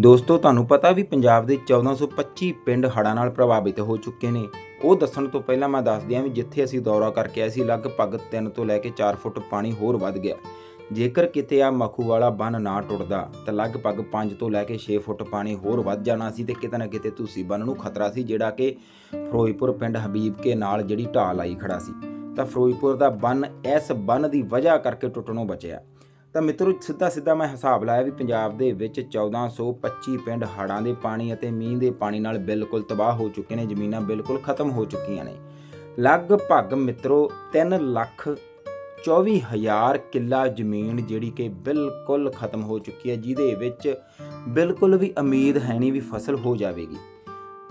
ਦੋਸਤੋ, ਤੁਹਾਨੂੰ ਪਤਾ ਵੀ ਪੰਜਾਬ ਦੇ 1425 ਪਿੰਡ ਹੜ੍ਹਾਂ ਨਾਲ ਪ੍ਰਭਾਵਿਤ ਹੋ ਚੁੱਕੇ ਨੇ। ਉਹ ਦੱਸਣ ਤੋਂ ਪਹਿਲਾਂ ਮੈਂ ਦੱਸ ਦਿਆਂ ਵੀ ਜਿੱਥੇ ਅਸੀਂ ਦੌਰਾ ਕਰਕੇ ਆਏ ਸੀ, ਲਗਭਗ 3 ਤੋਂ ਲੈ ਕੇ 4 ਫੁੱਟ ਪਾਣੀ ਹੋਰ ਵੱਧ ਗਿਆ। ਜੇਕਰ ਕਿਤੇ ਆ ਮਖੂ ਵਾਲਾ ਬੰਨ ਨਾ ਟੁੱਟਦਾ, ਤਾਂ ਲਗਭਗ 5 ਤੋਂ ਲੈ ਕੇ 6 ਫੁੱਟ ਪਾਣੀ ਹੋਰ ਵੱਧ ਜਾਣਾ ਸੀ ਤੇ ਕਿਤੇ ਨਾ ਕਿਤੇ ਤੁਸੀਂ ਬੰਨ ਨੂੰ ਖਤਰਾ ਸੀ, ਜਿਹੜਾ ਕਿ ਫਿਰੋਜ਼ਪੁਰ ਪਿੰਡ ਹਬੀਬ ਕੇ ਨਾਲ ਜਿਹੜੀ ਢਾਲ ਆਈ ਖੜਾ ਸੀ। ਤਾਂ ਫਿਰੋਜ਼ਪੁਰ ਦਾ ਬੰਨ ਇਸ ਬੰਨ ਦੀ ਵਜ੍ਹਾ ਕਰਕੇ ਟੁੱਟਣੋਂ ਬਚਿਆ। ਤਾਂ ਮਿੱਤਰੋ ਸਿੱਧਾ ਸਿੱਧਾ ਮੈਂ ਹਿਸਾਬ ਲਾਇਆ ਵੀ ਪੰਜਾਬ ਦੇ ਵਿੱਚ 1425 ਪਿੰਡ ਹੜ੍ਹਾਂ ਦੇ ਪਾਣੀ ਅਤੇ ਮੀਂਹ ਦੇ ਪਾਣੀ ਨਾਲ ਬਿਲਕੁਲ ਤਬਾਹ ਹੋ ਚੁੱਕੇ ਨੇ, ਜ਼ਮੀਨਾਂ ਬਿਲਕੁਲ ਖਤਮ ਹੋ ਚੁੱਕੀਆਂ ਨੇ। ਲਗਭਗ ਮਿੱਤਰੋ 3 ਲੱਖ 24 ਹਜ਼ਾਰ ਕਿੱਲਾ ਜ਼ਮੀਨ ਜਿਹੜੀ ਕਿ ਬਿਲਕੁਲ ਖਤਮ ਹੋ ਚੁੱਕੀ ਹੈ, ਜਿਹਦੇ ਵਿੱਚ ਬਿਲਕੁਲ ਵੀ ਉਮੀਦ ਹੈ ਨਹੀਂ ਵੀ ਫਸਲ ਹੋ ਜਾਵੇਗੀ।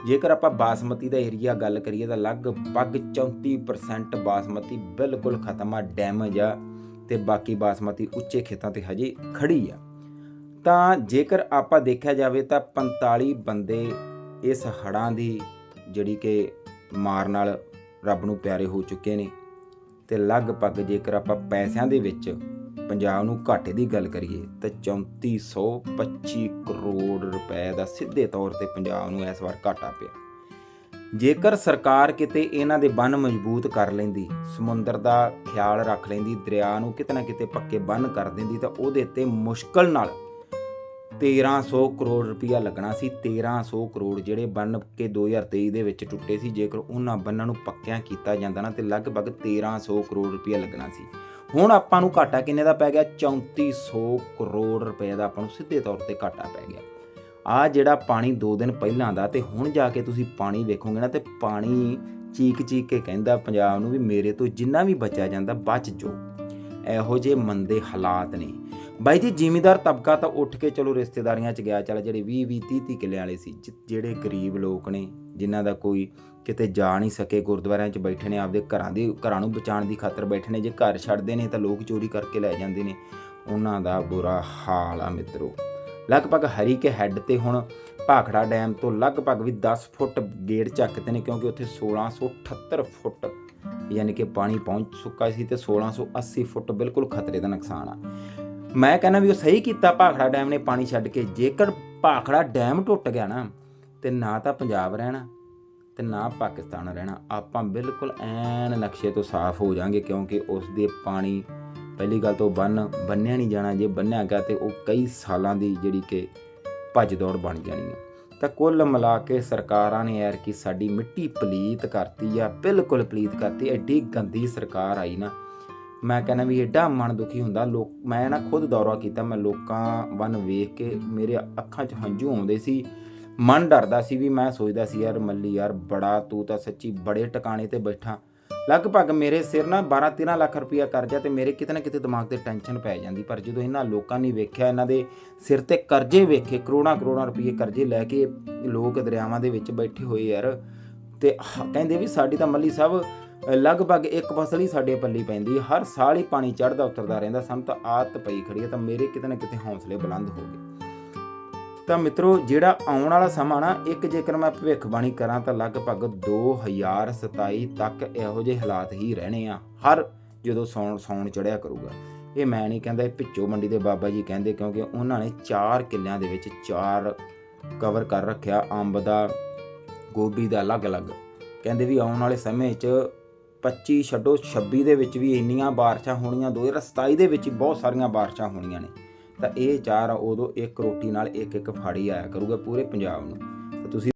ਜੇਕਰ ਆਪਾਂ ਬਾਸਮਤੀ ਦਾ ਏਰੀਆ ਗੱਲ ਕਰੀਏ ਤਾਂ ਲਗਭਗ 34% ਬਾਸਮਤੀ ਬਿਲਕੁਲ ਖਤਮ ਆ, ਡੈਮੇਜ ਆ। ਤੇ ਬਾਕੀ ਬਾਸਮਤੀ ਉੱਚੇ ਖੇਤਾਂ ਤੇ ਹਜੇ ਖੜੀ ਆ। ਤਾਂ ਜੇਕਰ ਆਪਾਂ ਦੇਖਿਆ ਜਾਵੇ ਤਾਂ 45 ਬੰਦੇ ਇਸ ਹੜਾਂ ਦੀ ਜਿਹੜੀ ਕਿ ਮਾਰ ਨਾਲ ਰੱਬ ਨੂੰ ਪਿਆਰੇ ਹੋ ਚੁੱਕੇ ਨੇ ਤੇ ਲਗਭਗ ਜੇਕਰ ਆਪਾਂ ਪੈਸਿਆਂ ਦੇ ਵਿੱਚ ਪੰਜਾਬ ਨੂੰ ਘਾਟੇ ਦੀ ਗੱਲ ਕਰੀਏ ਤਾਂ 3425 ਕਰੋੜ ਰੁਪਏ ਦਾ ਸਿੱਧੇ ਤੌਰ ਤੇ ਪੰਜਾਬ ਨੂੰ ਇਸ ਵਾਰ ਘਾਟਾ ਪਿਆ। ਜੇਕਰ ਸਰਕਾਰ ਕਿਤੇ ਇਹਨਾਂ ਦੇ ਬੰਨ ਮਜ਼ਬੂਤ ਕਰ ਲੈਂਦੀ, ਸਮੁੰਦਰ ਦਾ ਖਿਆਲ ਰੱਖ ਲੈਂਦੀ, ਦਰਿਆ ਨੂੰ ਕਿਤੇ ਨਾ ਕਿਤੇ ਪੱਕੇ ਬੰਨ ਕਰ ਦਿੰਦੀ, ਤਾਂ ਉਹਦੇ ਤੇ ਮੁਸ਼ਕਲ ਨਾਲ 1300 ਕਰੋੜ ਰੁਪਇਆ ਲੱਗਣਾ ਸੀ। 1300 ਕਰੋੜ ਜਿਹੜੇ ਬੰਨ ਕੇ 2023 ਦੇ ਵਿੱਚ ਟੁੱਟੇ ਸੀ, ਜੇਕਰ ਉਹਨਾਂ ਬੰਨਾਂ ਨੂੰ ਪੱਕਿਆਂ ਕੀਤਾ ਜਾਂਦਾ ਨਾ, ਤੇ ਲਗਭਗ 1300 ਕਰੋੜ ਰੁਪਇਆ ਲੱਗਣਾ ਸੀ। ਹੁਣ ਆਪਾਂ ਨੂੰ ਘਾਟਾ ਕਿੰਨੇ ਦਾ ਪੈ ਗਿਆ? 3400 ਕਰੋੜ ਰੁਪਏ ਦਾ, ਆਪਾਂ ਨੂੰ ਸਿੱਧੇ ਤੌਰ ਤੇ ਘਾਟਾ ਪੈ ਗਿਆ। ਆ ਜਿਹੜਾ ਪਾਣੀ 2 ਦਿਨ ਪਹਿਲਾਂ ਦਾ ਤੇ ਹੁਣ ਜਾ ਕੇ ਤੁਸੀਂ ਪਾਣੀ ਵੇਖੋਗੇ ਨਾ ਤੇ ਪਾਣੀ ਚੀਕ ਚੀਕ ਕੇ ਕਹਿੰਦਾ ਪੰਜਾਬ ਨੂੰ ਵੀ ਮੇਰੇ ਤੋਂ ਜਿੰਨਾ ਵੀ ਬਚਿਆ ਜਾਂਦਾ ਬਚ ਜੋ ਇਹੋ ਜਿਹੇ ਮੰਦੇ ਹਾਲਾਤ ਨੇ। ਬਾਈ ਜੀ, ਜ਼ਿਮੀਦਾਰ ਤਬਕਾ ਤਾਂ ਉੱਠ ਕੇ ਚਲੋ ਰਿਸ਼ਤੇਦਾਰੀਆਂ 'ਚ ਗਿਆ, ਚੱਲ ਜਿਹੜੇ 20 20 30 30 ਕਿੱਲੇ ਵਾਲੇ ਸੀ ਜਿਹੜੇ ਗਰੀਬ ਲੋਕ ਨੇ, ਜਿਨ੍ਹਾਂ ਦਾ ਕੋਈ ਕਿਤੇ ਜਾ ਨਹੀਂ ਸਕੇ, ਗੁਰਦੁਆਰਿਆਂ 'ਚ ਬੈਠੇ ਨੇ, ਆਪਦੇ ਘਰਾਂ ਦੇ, ਘਰਾਂ ਨੂੰ ਬਚਾਉਣ ਦੀ ਖਾਤਰ ਬੈਠੇ ਨੇ, ਜੇ ਘਰ ਛੱਡਦੇ ਨੇ ਤਾਂ ਲੋਕ ਚੋਰੀ ਕਰਕੇ ਲੈ ਜਾਂਦੇ ਨੇ। ਉਹਨਾਂ ਦਾ ਬੁਰਾ ਹਾਲ ਆ ਮਿੱਤਰੋ। ਲਗਭਗ ਹਰੀ ਕੇ ਹੈੱਡ ਤੇ ਹੁਣ ਭਾਖੜਾ ਡੈਮ ਤੋਂ ਲਗਭਗ ਵੀ 10 ਫੁੱਟ ਗੇੜ ਚੱਕਦੇ ਨੇ ਕਿਉਂਕਿ ਉੱਥੇ 1678 ਫੁੱਟ ਯਾਨੀ ਕਿ ਪਾਣੀ ਪਹੁੰਚ ਚੁੱਕਾ ਸੀ ਤੇ 1680 ਫੁੱਟ ਬਿਲਕੁਲ ਖਤਰੇ ਦਾ ਨੁਕਸਾਨ ਆ। ਮੈਂ ਕਹਿੰਦਾ ਵੀ ਉਹ ਸਹੀ ਕੀਤਾ, ਭਾਖੜਾ ਡੈਮ ਨੇ ਪਾਣੀ ਛੱਡ ਕੇ। ਜੇਕਰ ਭਾਖੜਾ ਡੈਮ ਟੁੱਟ ਗਿਆ ਨਾ, ਤੇ ਨਾ ਤਾਂ ਪੰਜਾਬ ਰਹਿਣਾ ਤੇ ਨਾ ਪਾਕਿਸਤਾਨ ਰਹਿਣਾ। ਆਪਾਂ ਬਿਲਕੁਲ ਐਨ ਨਕਸ਼ੇ ਤੋਂ ਸਾਫ਼ ਹੋ ਜਾਾਂਗੇ ਕਿਉਂਕਿ ਉਸ ਦੇ ਪਾਣੀ ਪਹਿਲੀ ਗੱਲ ਤਾਂ ਉਹ ਬੰਨ, ਬੰਨਿਆ ਨਹੀਂ ਜਾਣਾ, ਜੇ ਬੰਨਿਆ ਗਿਆ ਤੇ ਉਹ ਕਈ ਸਾਲਾਂ ਦੀ ਜਿਹੜੀ ਕਿ ਭੱਜ ਦੌੜ ਬਣ ਜਾਣੀ ਹੈ ਤਾਂ ਕੁੱਲ ਮਿਲਾ ਕੇ ਸਰਕਾਰਾਂ ਨੇ ਯਾਰ ਕਿ ਸਾਡੀ ਮਿੱਟੀ ਪਲੀਤ ਕਰਤੀ ਆ, ਬਿਲਕੁਲ ਪਲੀਤ ਕਰਤੀ, ਐਡੀ ਗੰਦੀ ਸਰਕਾਰ ਆਈ ਨਾ। ਮੈਂ ਕਹਿੰਦਾ ਵੀ ਐਡਾ ਮਨ ਦੁਖੀ ਹੁੰਦਾ, ਲੋਕ, ਮੈਂ ਨਾ ਖੁਦ ਦੌਰਾ ਕੀਤਾ, ਮੈਂ ਲੋਕਾਂ ਵੱਲ ਵੇਖ ਕੇ ਮੇਰੇ ਅੱਖਾਂ 'ਚ ਹੰਝੂ ਆਉਂਦੇ ਸੀ। ਮਨ ਡਰਦਾ ਸੀ ਵੀ ਮੈਂ ਸੋਚਦਾ ਸੀ, ਯਾਰ ਮੱਲੀ ਯਾਰ, ਬੜਾ ਤੂੰ ਤਾਂ ਸੱਚੀ ਬੜੇ ਟਿਕਾਣੇ ਤੇ ਬੈਠਾ। ਲਗਭਗ ਮੇਰੇ ਸਿਰ ਨਾ 12 13 ਲੱਖ ਰੁਪਇਆ ਕਰਜ਼ਾ ਤੇ ਮੇਰੇ ਕਿਤੇ ਨਾ ਕਿਤੇ ਦਿਮਾਗ ਤੇ ਟੈਨਸ਼ਨ ਪੈ ਜਾਂਦੀ, ਪਰ ਜਦੋਂ ਇਹਨਾਂ ਲੋਕਾਂ ਨੇ ਵੇਖਿਆ, ਇਹਨਾਂ ਦੇ ਸਿਰ ਤੇ ਕਰਜ਼ੇ ਵੇਖੇ, ਕਰੋੜਾਂ ਕਰੋੜਾਂ ਰੁਪਏ ਕਰਜ਼ੇ ਲੈ ਕੇ ਲੋਕ ਦਰਿਆਵਾਂ ਦੇ ਵਿੱਚ ਬੈਠੇ ਹੋਏ ਯਾਰ। ਤੇ ਹ- ਕਹਿੰਦੇ ਵੀ ਸਾਡੀ ਤਾਂ ਮੱਲੀ ਸਾਹਿਬ ਲਗਭਗ ਇੱਕ ਫਸਲ ਹੀ ਸਾਡੇ ਪੱਲੀ ਪੈਂਦੀ, ਹਰ ਸਾਲ ਹੀ ਪਾਣੀ ਚੜਦਾ ਉਤਰਦਾ ਰਹਿੰਦਾ, ਸਾਨੂੰ ਤਾਂ ਆਦਤ ਪਈ ਖੜੀ ਹੈ, ਤਾਂ ਮੇਰੇ ਕਿਤੇ ਨਾ ਕਿਤੇ ਹੌਸਲੇ ਬੁਲੰਦ ਹੋ ਗਏ। ਤਾਂ ਮਿੱਤਰੋ, ਜਿਹੜਾ ਆਉਣ ਵਾਲਾ ਸਮਾਂ ਨਾ, ਇੱਕ ਜੇਕਰ ਮੈਂ ਭਵਿੱਖਬਾਣੀ ਕਰਾਂ ਤਾਂ ਲਗਭਗ 2027 ਤੱਕ ਇਹੋ ਜਿਹੇ ਹਾਲਾਤ ਹੀ ਰਹਿਣੇ ਆ, ਹਰ ਜਦੋਂ ਸੌਣ ਸੌਣ ਚੜਿਆ ਕਰੂਗਾ। ਇਹ ਮੈਂ ਨਹੀਂ ਕਹਿੰਦਾ ਇਹ ਪਿੱਚੋ ਮੰਡੀ ਦੇ ਬਾਬਾ ਜੀ ਕਹਿੰਦੇ, ਕਿਉਂਕਿ ਉਹਨਾਂ ਨੇ ਚਾਰ ਕਿੱਲਿਆਂ ਦੇ ਵਿੱਚ ਚਾਰ ਕਵਰ ਕਰ ਰੱਖਿਆ, ਅੰਬ ਦਾ, ਗੋਭੀ ਦਾ ਅਲੱਗ-ਅਲੱਗ। ਕਹਿੰਦੇ ਵੀ ਆਉਣ ਵਾਲੇ ਸਮੇਂ 'ਚ 25 ਛੱਡੋ 26 ਦੇ ਵਿੱਚ ਵੀ ਇੰਨੀਆਂ ਬਾਰਿਸ਼ਾਂ ਹੋਣੀਆਂ 2027 ਦੇ ਵਿੱਚ ਬਹੁਤ ਸਾਰੀਆਂ ਬਾਰਿਸ਼ਾਂ ਹੋਣੀਆਂ ਨੇ। ਤਾਂ ਇਹ ਚਾਰ ਆ, ਉਦੋਂ ਇੱਕ ਰੋਟੀ ਨਾਲ ਇੱਕ ਇੱਕ ਫਾੜੀ ਆਇਆ ਕਰੂਗਾ ਪੂਰੇ ਪੰਜਾਬ ਨੂੰ।